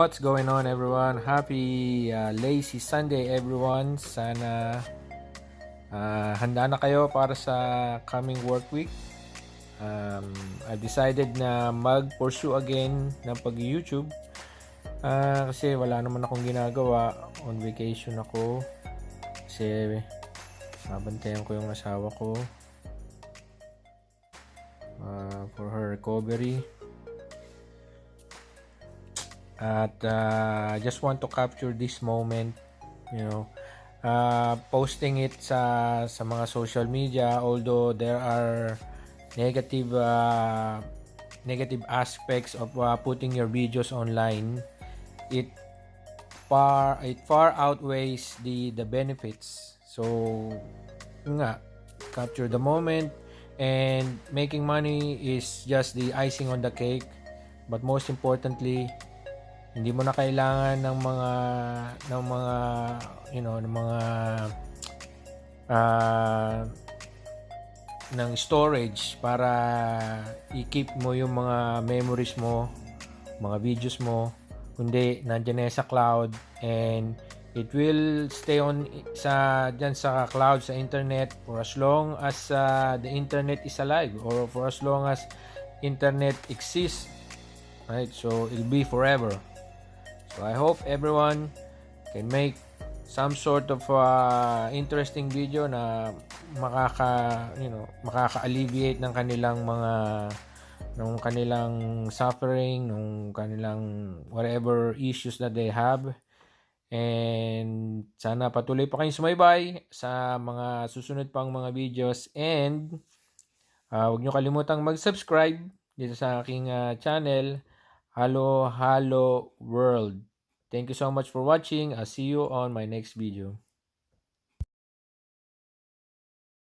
What's going on everyone? Happy uh, lazy Sunday everyone. Sana uh, handa na kayo para sa coming work week. Um, I've decided na mag-pursue again ng pag-YouTube. Uh, kasi wala naman akong ginagawa. On vacation ako. Kasi nabantayan ko yung asawa ko uh, for her recovery. At uh, just want to capture this moment, you know, uh, posting it sa sa mga social media although there are negative uh, negative aspects of uh, putting your videos online it far it far outweighs the the benefits. So nga capture the moment and making money is just the icing on the cake. But most importantly hindi mo na kailangan ng mga ng mga you know ng mga ah ng storage para i-keep mo yung mga memories mo, mga videos mo, kundi nandiyan na sa cloud and it will stay on sa dyan sa cloud sa internet for as long as uh, the internet is alive or for as long as internet exists. Right? So it'll be forever So I hope everyone can make some sort of uh, interesting video na makaka you know makaka-alleviate ng kanilang mga ng kanilang suffering, ng kanilang whatever issues that they have. And sana patuloy pa kayong sumaybay sa mga susunod pang mga videos and uh, huwag nyo kalimutang mag-subscribe dito sa aking uh, channel Halo Halo World. Thank you so much for watching. I'll see you on my next video.